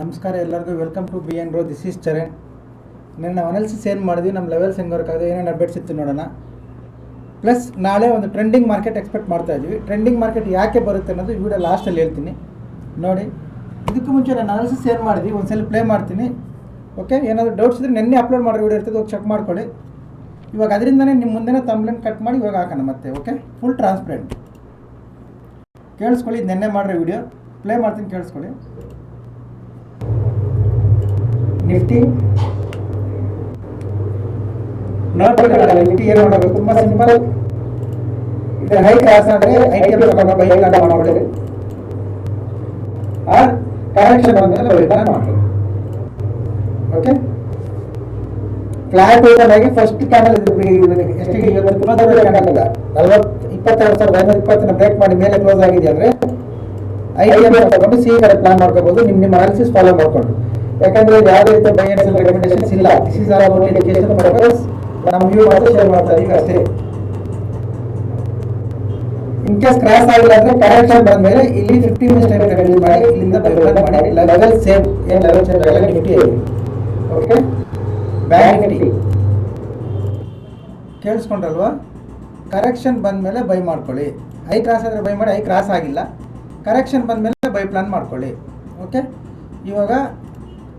ನಮಸ್ಕಾರ ಎಲ್ಲರಿಗೂ. Welcome to B N row this is Charan ನಿನ್ನೆ ನಾವು ಅನಾಲಿಸಿಸ್ ಏನು ಮಾಡಿದ್ವಿ? ನಮ್ಮ ಲೆವೆಲ್ಸ್ ಹೆಂಗೆ ವರ್ಕ್ ಏನೇನು ಅಪ್ಡೇಟ್ಸ್ ಇತ್ತು ನೋಡೋಣ. ಪ್ಲಸ್ ನಾಳೆ ಒಂದು ಟ್ರೆಂಡಿಂಗ್ ಮಾರ್ಕೆಟ್ ಎಕ್ಸ್ಪೆಕ್ಟ್ ಮಾಡ್ತಾ ಇದ್ವಿ. ಟ್ರೆಂಡಿಂಗ್ ಮಾರ್ಕೆಟ್ ಯಾಕೆ ಬರುತ್ತೆ ಅನ್ನೋದು ವಿಡಿಯೋ ಲಾಸ್ಟಲ್ಲಿ ಹೇಳ್ತೀನಿ. ನೋಡಿ, ಇದಕ್ಕೂ ಮುಂಚೆ ನಾನು ಅನಾಲಿಸಿಸ್ ಏನು ಮಾಡಿದ್ವಿ? ಒಂದ್ಸಲ ಪ್ಲೇ ಮಾಡ್ತೀನಿ. ಓಕೆ ಏನಾದರೂ ಡೌಟ್ಸ್ ಇದ್ದರೆ ನಿನ್ನೆ ಅಪ್ಲೋಡ್ ಮಾಡೋ ವಿಡಿಯೋ ಇರ್ತದೆ, ಹೋಗಿ ಚೆಕ್ ಮಾಡ್ಕೊಳ್ಳಿ. ಇವಾಗ ಅದರಿಂದನೇ ನಿಮ್ಮ ಮುಂದೆನೇ ತಂಬ್ಲೈನ್ ಕಟ್ ಮಾಡಿ ಇವಾಗ ಹಾಕೋಣ ಮತ್ತೆ ಓಕೆ ಫುಲ್ ಟ್ರಾನ್ಸ್ಪರೆಂಟ್ ಕೇಳಿಸ್ಕೊಳ್ಳಿ ನಿನ್ನೆ ಮಾಡಿರೋ ವಿಡಿಯೋ ಪ್ಲೇ ಮಾಡ್ತೀನಿ, ಕೇಳಿಸ್ಕೊಳ್ಳಿ. ನಿಫ್ಟಿ ನೋಡ್ಬೇಕಾಗಲ್ಲ ನಿಫ್ಟಿ ಏನು ಮಾಡಬೇಕು? ತುಂಬಾ ಸಿಂಪಲ್ ಇದು ಹೈ ಕ್ಲಾಸ್ ಆದರೆ ಐ ಟಿ ಎಂ ತಗೊಂಡು ಬೈ ಮಾಡ್ಕೊಳ್ಳಿ. ಆರ್ ಕರೆಕ್ಷನ್ ಬಂದಮೇಲೆ buy card okay flat open first candle ಎಷ್ಟಿಗೆ ಇವತ್ತು ತುಂಬ ದೊಡ್ಡ ಕ್ಯಾಂಡಲ್ ಅಲ್ಲ ನಲ್ವತ್ತು ಇಪ್ಪತ್ತೆರಡು ಸಾವಿರದ ಐನೂರ ಇಪ್ಪತ್ತನ್ನ ಬ್ರೇಕ್ ಮಾಡಿ ಮೇಲೆ ಕ್ಲೋಸ್ ಆಗಿದೆ ಅಂದ್ರೆ ಐ ಟಿ ಎಲ್ ತಗೊಂಡು ಸಿ ಕಡೆ ಪ್ಲಾನ್ ಮಾಡ್ಕೋಬಹುದು ನಿಮ್ಮ ನಿಮ್ಮ ಅನಾಲಿಸಿಸ್ ಫಾಲೋ ಮಾಡ್ಕೊಂಡು. ಯಾಕಂದ್ರೆ ಯಾವುದೇ ರೀತಿಯ ಬೈ ರೆಕಮೆಂಡೇಶನ್ಸ್ ಇಲ್ಲ. This is are our education purpose ನಮ್ಮ ವ್ಯೂ ಮಾತ್ರ ಶೇರ್ ಮಾಡ್ತಾ ಇದೀವಿ ಅಷ್ಟೇ. ಇನ್ ಕೇಸ್ ಕ್ರಾಸ್ ಆಗಿಲ್ಲ ಅಂದ್ರೆ ಕರೆಕ್ಷನ್ ಬಂದ್ಮೇಲೆ ಇಲ್ಲಿ ಫಿಫ್ಟಿ ಮಿನಿಟ್ಸ್ ಟೈಮ್ ರೆಕಮೆಂಡ್ ಮಾಡಿ, ಇಲ್ಲಿಂದ ಬೈಬಲ್ ಮಾಡಿ. ಲೆವೆಲ್ ಸೇಮ್ ಏನ್ ಲೆವೆಲ್ ಸೇಮ್ ಎಲ್ಲ ನಿಫ್ಟಿ ಆಗಿದೆ ಓಕೆ ಬ್ಯಾಂಕ್ ನಿಫ್ಟಿ ಕೇಳಿಸ್ಕೊಂಡ್ರಲ್ವಾ? ಕರೆಕ್ಷನ್ ಬಂದಮೇಲೆ ಬೈ ಮಾಡ್ಕೊಳ್ಳಿ. ಐ ಕ್ರಾಸ್ ಆದರೆ ಬೈ ಮಾಡಿ ಐ ಕ್ರಾಸ್ ಆಗಿಲ್ಲ. ಕರೆಕ್ಷನ್ ಬಂದಮೇಲೆ ಬೈ ಪ್ಲಾನ್ ಮಾಡ್ಕೊಳ್ಳಿ. ಓಕೆ ಇವಾಗ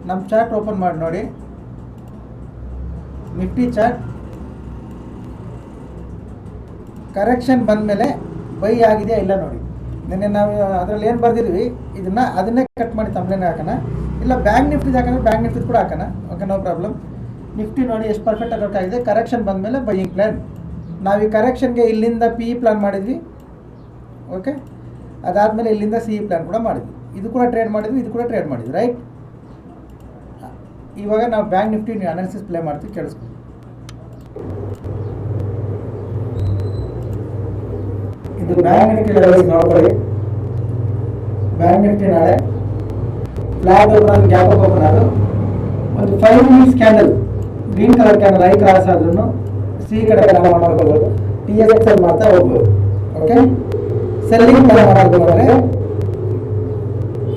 ನಮ್ಮ ಚಾರ್ಟ್ ಓಪನ್ ಮಾಡಿ ನೋಡಿ. ನಿಫ್ಟಿ ಚಾರ್ಟ್ ಕರೆಕ್ಷನ್ ಬಂದಮೇಲೆ ಬೈ ಆಗಿದೆಯಾ ಇಲ್ಲ ನೋಡಿ. ನಿನ್ನೆ ನಾವು ಅದರಲ್ಲಿ ಏನು ಬರೆದಿದ್ವಿ? ಇದನ್ನ ಅದನ್ನೇ ಕಟ್ ಮಾಡಿ ತಮ್ಮನೇ ಹಾಕೋಣ. ಇಲ್ಲ ಬ್ಯಾಂಕ್ ನಿಫ್ಟಿದು ಹಾಕೋಣ, ಬ್ಯಾಂಕ್ ನಿಫ್ಟಿ ಕೂಡ ಹಾಕೋಣ. ಓಕೆ ನೋ ಪ್ರಾಬ್ಲಮ್ ನಿಫ್ಟಿ ನೋಡಿ ಎಷ್ಟು ಪರ್ಫೆಕ್ಟ್ ವರ್ಕ್ ಆಗಿದೆ. ಕರೆಕ್ಷನ್ ಬಂದಮೇಲೆ ಬೈಯಿಂಗ್ ಪ್ಲ್ಯಾನ್ ನಾವು ಈ ಕರೆಕ್ಷನ್ಗೆ ಇಲ್ಲಿಂದ ಪಿ ಇ ಪ್ಲ್ಯಾನ್ ಮಾಡಿದ್ವಿ. ಓಕೆ ಅದಾದಮೇಲೆ ಇಲ್ಲಿಂದ ಸಿ ಇ ಪ್ಲ್ಯಾನ್ ಕೂಡ ಮಾಡಿದ್ವಿ. ಇದು ಕೂಡ ಟ್ರೇಡ್ ಮಾಡಿದ್ವಿ, ಇದು ಕೂಡ ಟ್ರೇಡ್ ಮಾಡಿದ್ವಿ ರೈಟ್ ಇವಾಗ ನಾವು ಬ್ಯಾಂಕ್ ನಿಫ್ಟಿ ಅನಾಲಿಸಿಸ್ ಪ್ಲೇ ಮಾಡ್ತೀವಿ ಕೇಳಿಸ್ಕೊ ಇದು ಬ್ಯಾಂಕ್ ನಿಫ್ಟಿ ಲೆವೆಲ್ಸ್ ನೋಡ್ಕೊಳ್ಳಿ. ಬ್ಯಾಂಕ್ ನಿಫ್ಟಿ ನಾಳೆ ಫ್ಲಾಟ್ ಓಪನ್ ಗ್ಯಾಪ್ ಓಪನ್ ಆದ್ರು ಒಂದು five minutes candle green colour candle I cross ಆದ್ರೂ ಸಿ ಕಡೆ ಪ್ಲಾನ್ ಮಾಡ್ಕೋಬೋದು. ಟಿ ಎಸ್ ಎಕ್ಸ್ ಅಲ್ಲಿ ಮಾತ್ರ ಹೋಗ್ಬೋದು. ಓಕೆ ಸೆಲ್ಲಿಂಗ್ ಪ್ಲಾನ್ ಮಾಡೋದು ಅಂದರೆ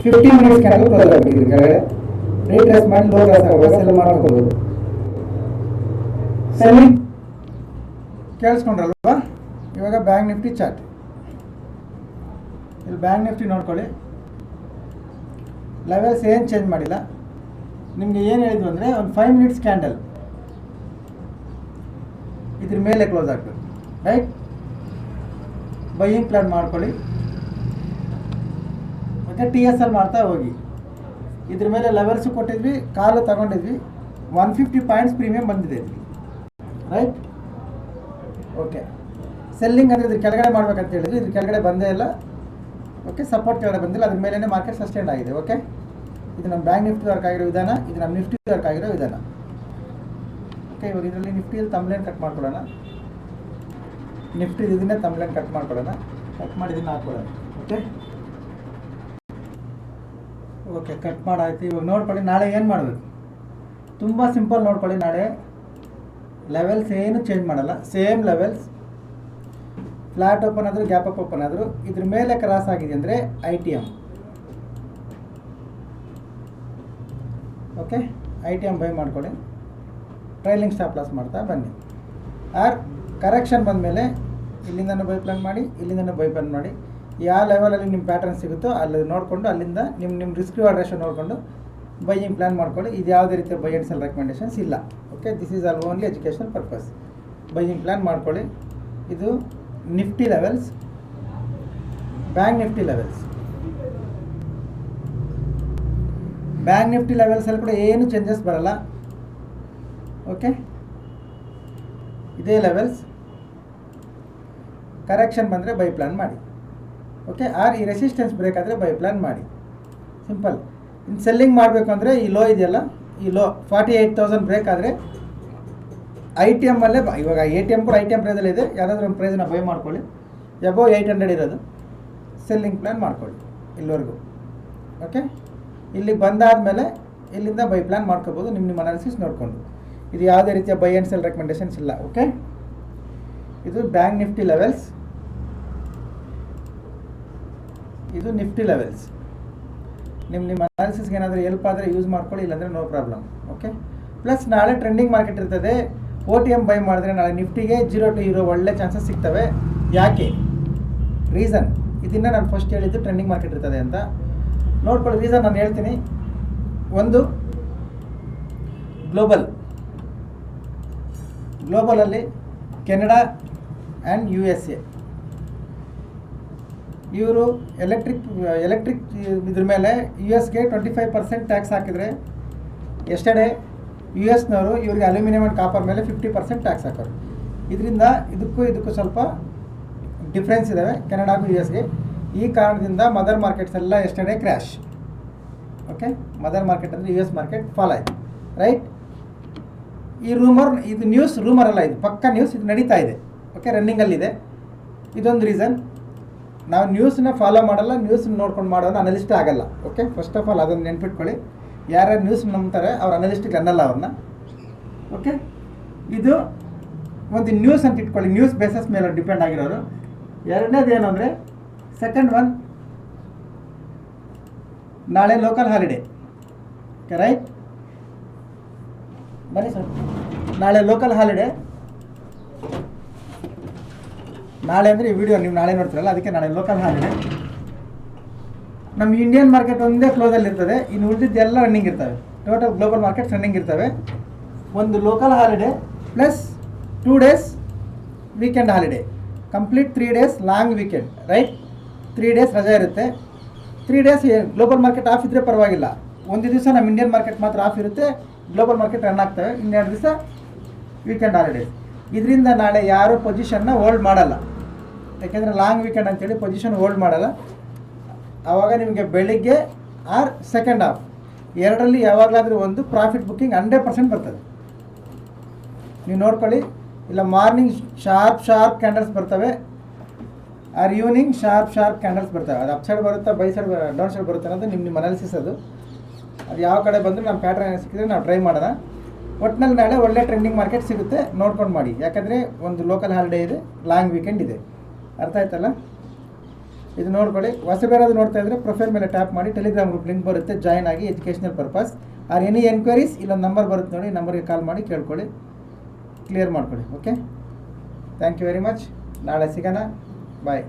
ಫಿಫ್ಟಿ ಮಿನಿಟ್ಸ್ ಕ್ಯಾಂಡಲ್ ಕ್ಲೋಸ್ ಆಗಬೇಕಿದೆ ಕೆಳಗಡೆ ರೀಟ್ರೇಸ್ ಮಾಡಿ ಲೋ ಆಗುವಾಗ ಸೆಲ್ ಮಾಡ್ಕೋಬೋದು ಸೆಲ್ಲಿಂಗ್ ಕೇಳಿಸ್ಕೊಂಡ್ರಲ್ವಾ ಇವಾಗ ಬ್ಯಾಂಕ್ ನಿಫ್ಟಿ ಚಾರ್ಟ್ ಇಲ್ಲಿ ಬ್ಯಾಂಕ್ ನಿಫ್ಟಿ ನೋಡ್ಕೊಳ್ಳಿ ಲೆವೆಲ್ಸ್ ಏನು ಚೇಂಜ್ ಮಾಡಿಲ್ಲ ನಿಮಗೆ ಏನು ಹೇಳಿದ್ರು ಅಂದರೆ ಒಂದು ಫೈವ್ ಮಿನಿಟ್ಸ್ ಕ್ಯಾಂಡಲ್ ಇದ್ರ ಮೇಲೆ ಕ್ಲೋಸ್ ಆಗ್ತದೆ ರೈಟ್ ಬೈಯಿಂಗ್ ಪ್ಲಾನ್ ಮಾಡ್ಕೊಳ್ಳಿ ಮತ್ತು ಟಿ ಎಸ್ ಎಲ್ ಮಾಡ್ತಾ ಹೋಗಿ ಇದ್ರ ಮೇಲೆ ಲೆವೆಲ್ಸ್ ಕೊಟ್ಟಿದ್ವಿ, ಕಾಲು ತಗೊಂಡಿದ್ವಿ. ಒನ್ ಫಿಫ್ಟಿ ಪಾಯಿಂಟ್ಸ್ ಪ್ರೀಮಿಯಂ ಬಂದಿದೆ ರೈಟ್ ಓಕೆ ಸೆಲ್ಲಿಂಗ್ ಅಂದರೆ ಇದ್ರ ಕೆಳಗಡೆ ಮಾಡ್ಬೇಕಂತ ಹೇಳಿದ್ವಿ, ಇದ್ರ ಕೆಳಗಡೆ ಬಂದೇ ಇಲ್ಲ. ಓಕೆ ಸಪೋರ್ಟ್ ಕೆಳಗಡೆ ಬಂದಿಲ್ಲ, ಅದ್ರ ಮೇಲೇ ಮಾರ್ಕೆಟ್ ಸಸ್ಟೈನ್ ಆಗಿದೆ ಓಕೆ ಇದು ನಮ್ಮ ಬ್ಯಾಂಕ್ ನಿಫ್ಟಿ ವರ್ಕ್ ಆಗಿರೋ ವಿಧಾನ, ಇದು ನಮ್ಮ ನಿಫ್ಟಿ ವರ್ಕ್ ಆಗಿರೋ ವಿಧಾನ. ಓಕೆ ಇವಾಗ ಇದರಲ್ಲಿ ನಿಫ್ಟಿಯಲ್ಲಿ ತಮ್ಲೇನ್ ಕಟ್ ಮಾಡ್ಕೊಳ್ಳೋಣ. ನಿಫ್ಟಿ ಇದನ್ನೇ ತಮ್ಲೇನ್ ಕಟ್ ಮಾಡ್ಕೊಳ್ಳೋಣ. ಕಟ್ ಮಾಡಿ ಇದನ್ನ ಹಾಕ್ಕೊಳ್ಳೋಣ ಓಕೆ ಓಕೆ ಕಟ್ ಮಾಡಾಯ್ತು. ಇವಾಗ ನೋಡ್ಕೊಳ್ಳಿ, ನಾಳೆ ಏನು ಮಾಡಬೇಕು? ತುಂಬ ಸಿಂಪಲ್ ನೋಡ್ಕೊಳ್ಳಿ ನಾಳೆ. ಲೆವೆಲ್ಸ್ ಏನು ಚೇಂಜ್ ಮಾಡಲ್ಲ ಸೇಮ್ ಲೆವೆಲ್ಸ್ ಫ್ಲಾಟ್ ಓಪನ್ ಆದರೂ ಗ್ಯಾಪ್ ಅಪ್ ಓಪನ್ ಆದರೂ, ಇದ್ರ ಮೇಲೆ ಕ್ರಾಸ್ ಆಗಿದೆ ಅಂದರೆ I T M okay I T M buy ಮಾಡ್ಕೊಳ್ಳಿ. ಟ್ರೈಲಿಂಗ್ ಸ್ಟಾಪ್ ಲಾಸ್ ಮಾಡ್ತಾ ಬನ್ನಿ. ಆರ್ ಕರೆಕ್ಷನ್ ಬಂದಮೇಲೆ ಇಲ್ಲಿಂದನೂ ಬೈ ಪ್ಲಾನ್ ಮಾಡಿ, ಇಲ್ಲಿಂದನೂ ಬೈ ಪ್ಲಾನ್ ಮಾಡಿ. ಯಾವ ಲೆವೆಲಲ್ಲಿ ನಿಮ್ಮ ಪ್ಯಾಟರ್ನ್ ಸಿಗುತ್ತೋ ಅಲ್ಲಿ ನೋಡಿಕೊಂಡು ಅಲ್ಲಿಂದ ನಿಮ್ಮ ನಿಮ್ಮ ರಿಸ್ಕ್ ರಿವಾರ್ಡ್ ರೇಷನ್ ನೋಡಿಕೊಂಡು ಬೈಯಿಂಗ್ ಪ್ಲಾನ್ ಮಾಡ್ಕೊಳ್ಳಿ. ಇದು ಯಾವುದೇ ರೀತಿಯ ಬೈ ಆ್ಯಂಡ್ ಸೆಲ್ ರೆಕಮೆಂಡೇಷನ್ಸ್ ಇಲ್ಲ. Okay this is all only education purpose buying plan ಮಾಡ್ಕೊಳ್ಳಿ. ಇದು Nifty levels bank Nifty levels bank Nifty ಲೆವೆಲ್ಸಲ್ಲಿ ಕೂಡ ಏನು ಚೇಂಜಸ್ ಬರಲ್ಲ. ಓಕೆ ಇದೇ ಲೆವೆಲ್ಸ್ ಕರೆಕ್ಷನ್ ಬಂದರೆ ಬೈ ಪ್ಲಾನ್ ಮಾಡಿ. ಓಕೆ ಆರ್ ಈ ರೆಸಿಸ್ಟೆನ್ಸ್ ಬ್ರೇಕ್ ಆದರೆ ಬೈ ಪ್ಲಾನ್ ಮಾಡಿ. ಸಿಂಪಲ್ ಇನ್ನು ಸೆಲ್ಲಿಂಗ್ ಮಾಡಬೇಕು ಅಂದರೆ ಈ ಲೋ ಇದೆಯಲ್ಲ, ಈ low forty eight thousand break ಆದರೆ ಐ ಟಿ ಎಮ್ಮಲ್ಲೇ ಇವಾಗ ಎ ಟಿ ಎಂ ಕೂಡ ಐ ಟಿ ಎಂ ಪ್ರೈಸಲ್ಲಿ ಇದೆ. ಯಾವುದಾದ್ರೂ ಒಂದು ಪ್ರೈಸನ್ನ ಬೈ ಮಾಡ್ಕೊಳ್ಳಿ. ಎಬೋ ಏಯ್ಟ್ ಹಂಡ್ರೆಡ್ ಇರೋದು. ಸೆಲ್ಲಿಂಗ್ ಪ್ಲ್ಯಾನ್ ಮಾಡ್ಕೊಳ್ಳಿ ಇಲ್ಲಿವರೆಗೂ. ಓಕೆ ಇಲ್ಲಿಗೆ ಬಂದಾದಮೇಲೆ ಇಲ್ಲಿಂದ ಬೈ ಪ್ಲ್ಯಾನ್ ಮಾಡ್ಕೋಬೋದು. ನಿಮ್ಮ ನಿಮ್ಮ ಅನಾಲಿಸಿಸ್ ನೋಡಿಕೊಂಡು. ಇದು ಯಾವುದೇ ರೀತಿಯ ಬೈ ಆ್ಯಂಡ್ ಸೆಲ್ ರೆಕಮೆಂಡೇಷನ್ಸ್ ಇಲ್ಲ. ಓಕೆ ಇದು ಬ್ಯಾಂಕ್ ನಿಫ್ಟಿ ಲೆವೆಲ್ಸ್ ಇದು ನಿಫ್ಟಿ ಲೆವೆಲ್ಸ್ ನಿಮ್ಮ ನಿಮ್ಮ ಅನಾಲಿಸಿಸ್ಗೆ ಏನಾದರೂ ಹೆಲ್ಪ್ ಆದರೆ ಯೂಸ್ ಮಾಡ್ಕೊಳ್ಳಿ, ಇಲ್ಲಾಂದರೆ ನೋ ಪ್ರಾಬ್ಲಮ್ ಓಕೆ ಪ್ಲಸ್ ನಾಳೆ ಟ್ರೆಂಡಿಂಗ್ ಮಾರ್ಕೆಟ್ ಇರ್ತದೆ. ಓ ಟಿ ಎಂ ಬೈ ಮಾಡಿದ್ರೆ ನಾಳೆ ನಿಫ್ಟಿಗೆ ಜೀರೋ ಟು ಇರೋ ಒಳ್ಳೆ ಚಾನ್ಸಸ್ ಸಿಗ್ತವೆ. ಯಾಕೆ? ರೀಸನ್ ಇದನ್ನು ನಾನು ಫಸ್ಟ್ ಹೇಳಿದ್ದು ಟ್ರೆಂಡಿಂಗ್ ಮಾರ್ಕೆಟ್ ಇರ್ತದೆ ಅಂತ. ನೋಡ್ಕೊಳ್ಳಿ ರೀಸನ್ ನಾನು ಹೇಳ್ತೀನಿ. ಒಂದು global ಗ್ಲೋಬಲಲ್ಲಿ Canada and U S A ಇವರು ಎಲೆಕ್ಟ್ರಿಕ್ ಎಲೆಕ್ಟ್ರಿಕ್ ಇದ್ರ ಮೇಲೆ ಯು ಎಸ್ಗೆ ಟ್ವೆಂಟಿ ಫೈವ್ ಪರ್ಸೆಂಟ್ ಟ್ಯಾಕ್ಸ್ ಹಾಕಿದರೆ ಎಸ್ಟರ್ಡೇ ಯು ಎಸ್ನವರು ಇವ್ರಿಗೆ ಅಲ್ಯೂಮಿನಿಯಂ ಆ್ಯಂಡ್ ಕಾಪರ್ ಮೇಲೆ ಫಿಫ್ಟಿ ಪರ್ಸೆಂಟ್ ಟ್ಯಾಕ್ಸ್ ಹಾಕೋರು. ಇದರಿಂದ ಇದಕ್ಕೂ ಇದಕ್ಕೂ ಸ್ವಲ್ಪ ಡಿಫ್ರೆನ್ಸ್ ಇದ್ದಾವೆ ಕೆನಡಾಗೂ ಯು ಎಸ್ಗೆ ಈ ಕಾರಣದಿಂದ ಮದರ್ ಮಾರ್ಕೆಟ್ಸ್ ಎಲ್ಲ yesterday crash okay mother market ಅಂದರೆ ಯು ಎಸ್ ಮಾರ್ಕೆಟ್ ಫಾಲ್ ಆಯಿತು. ರೈಟ್ ಈ ರೂಮರ್ ಇದು ನ್ಯೂಸ್ ರೂಮರ್ ಅಲ್ಲ ಇದು. ಪಕ್ಕ ನ್ಯೂಸ್ ಇದು ನಡೀತಾ ಇದೆ. ಓಕೆ ರನ್ನಿಂಗಲ್ಲಿದೆ ಇದೊಂದು ರೀಸನ್ ನಾವು ನ್ಯೂಸ್ನ ಫಾಲೋ ಮಾಡಲ್ಲ ನ್ಯೂಸ್ನ ನೋಡ್ಕೊಂಡು ಮಾಡೋದು ಅನಲಿಸ್ಟ್ ಆಗಲ್ಲ. ಓಕೆ ಫಸ್ಟ್ ಆಫ್ ಆಲ್ ಅದನ್ನು ನೆನ್ಪಿಟ್ಕೊಳ್ಳಿ. ಯಾರ್ಯಾರು ನ್ಯೂಸ್ ನಂಬ್ತಾರೆ, ಅವ್ರು ಅನಲಿಸ್ಟಿಗೆ ಅನ್ನಲ್ಲ ಅವ್ರನ್ನ. ಓಕೆ ಇದು ಒಂದು ನ್ಯೂಸ್ ಅಂತ ಇಟ್ಕೊಳ್ಳಿ. ನ್ಯೂಸ್ ಬೇಸಸ್ ಮೇಲೆ ಡಿಪೆಂಡ್ ಆಗಿರೋರು. ಎರಡನೇದು ಏನು ಅಂದರೆ ಸೆಕೆಂಡ್ ಒನ್ ನಾಳೆ ಲೋಕಲ್ ಹಾಲಿಡೇ ರೈಟ್ ಬನ್ನಿ ಸರ್ ನಾಳೆ ಲೋಕಲ್ ಹಾಲಿಡೇ ನಾಳೆ ಅಂದರೆ ಈ ವಿಡಿಯೋ ನೀವು ನಾಳೆ ನೋಡ್ತೀರಲ್ಲ, ಅದಕ್ಕೆ ನಾಳೆ ಲೋಕಲ್ ಹಾಲಿಡೇ ನಮ್ಮ ಇಂಡಿಯನ್ ಮಾರ್ಕೆಟ್ ಒಂದೇ ಕ್ಲೋಸಲ್ಲಿ ಇರ್ತದೆ. ಇನ್ನು ಉಳಿದಿದ್ದೆಲ್ಲ ರನ್ನಿಂಗ್ ಇರ್ತವೆ. ಟೋಟಲ್ ಗ್ಲೋಬಲ್ ಮಾರ್ಕೆಟ್ಸ್ ರನ್ನಿಂಗ್ ಇರ್ತವೆ. ಒಂದು local holiday plus two days weekend holiday complete three days long weekend right three days ರಜೆ ಇರುತ್ತೆ. Three days global market off ಇದ್ದರೆ ಪರವಾಗಿಲ್ಲ. ಒಂದು ದಿವಸ ನಮ್ಮ ಇಂಡಿಯನ್ ಮಾರ್ಕೆಟ್ ಮಾತ್ರ ಆಫ್ ಇರುತ್ತೆ. ಗ್ಲೋಬಲ್ ಮಾರ್ಕೆಟ್ ರನ್ ಆಗ್ತವೆ. ಇನ್ನೆರಡು ದಿವಸ ವೀಕೆಂಡ್ ಹಾಲಿಡೇಸ್ ಇದರಿಂದ ನಾಳೆ ಯಾರೂ ಪೊಸಿಷನ್ನ ಹೋಲ್ಡ್ ಮಾಡಲ್ಲ. ಯಾಕೆಂದರೆ ಲಾಂಗ್ ವೀಕೆಂಡ್ ಅಂತೇಳಿ ಪೊಸಿಷನ್ ಹೋಲ್ಡ್ ಮಾಡಲ್ಲ. ಆವಾಗ ನಿಮಗೆ ಬೆಳಿಗ್ಗೆ ಆರ್ ಸೆಕೆಂಡ್ ಹಾಫ್ ಎರಡರಲ್ಲಿ ಯಾವಾಗಲಾದರೂ ಒಂದು ಪ್ರಾಫಿಟ್ ಬುಕ್ಕಿಂಗ್ ಹಂಡ್ರೆಡ್ ಪರ್ಸೆಂಟ್ ಬರ್ತದೆ. ನೀವು ನೋಡ್ಕೊಳ್ಳಿ, ಇಲ್ಲ ಮಾರ್ನಿಂಗ್ ಶಾರ್ಪ್ ಶಾರ್ಪ್ ಕ್ಯಾಂಡಲ್ಸ್ ಬರ್ತವೆ or evening sharp sharp candles ಬರ್ತವೆ. ಅದು ಅಪ್ ಸೈಡ್ ಬರುತ್ತಾ ಬೈ ಸೈಡ್ ಡೌನ್ ಸೈಡ್ ಬರುತ್ತೆ ಅನ್ನೋದು ನಿಮ್ಮ ನಿಮ್ಮ ಅನಾಲಿಸಿಸ್ ಅದು. ಅದು ಯಾವ ಕಡೆ ಬಂದರೂ ನಮ್ಮ ಪ್ಯಾಟ್ರನ್ ಸಿಕ್ಕಿದ್ರೆ ನಾವು ಟ್ರೈ ಮಾಡೋಣ. ಒಟ್ಟಿನಲ್ಲಿ ನಾಳೆ ಒಳ್ಳೆ ಟ್ರೆಂಡಿಂಗ್ ಮಾರ್ಕೆಟ್ ಸಿಗುತ್ತೆ, ನೋಡ್ಕೊಂಡು ಮಾಡಿ. ಯಾಕಂದರೆ ಒಂದು ಲೋಕಲ್ ಹಾಲಿಡೇ ಇದೆ ಲಾಂಗ್ ವೀಕೆಂಡ್ ಇದೆ. ಅರ್ಥ ಆಯ್ತಲ್ಲ? ಇದು ನೋಡ್ಕೊಳ್ಳಿ. ಹೊಸಬೇರಾದ್ರು ನೋಡ್ತಾ ಇದ್ದರೆ ಪ್ರೊಫೈಲ್ ಮೇಲೆ ಟ್ಯಾಪ್ ಮಾಡಿ ಟೆಲಿಗ್ರಾಮ್ ಗ್ರೂಪ್ ಲಿಂಕ್ ಬರುತ್ತೆ ಜಾಯ್ನ್ ಆಗಿ educational purpose or any enquiries ಇಲ್ಲೊಂದು ನಂಬರ್ ಬರುತ್ತೆ ನೋಡಿ ನಂಬರ್ಗೆ ಕಾಲ್ ಮಾಡಿ ಕೇಳ್ಕೊಳ್ಳಿ. ಕ್ಲಿಯರ್ ಮಾಡ್ಕೊಳ್ಳಿ okay thank you very much ನಾಳೆ ಸಿಗೋಣ. ಬಾಯ್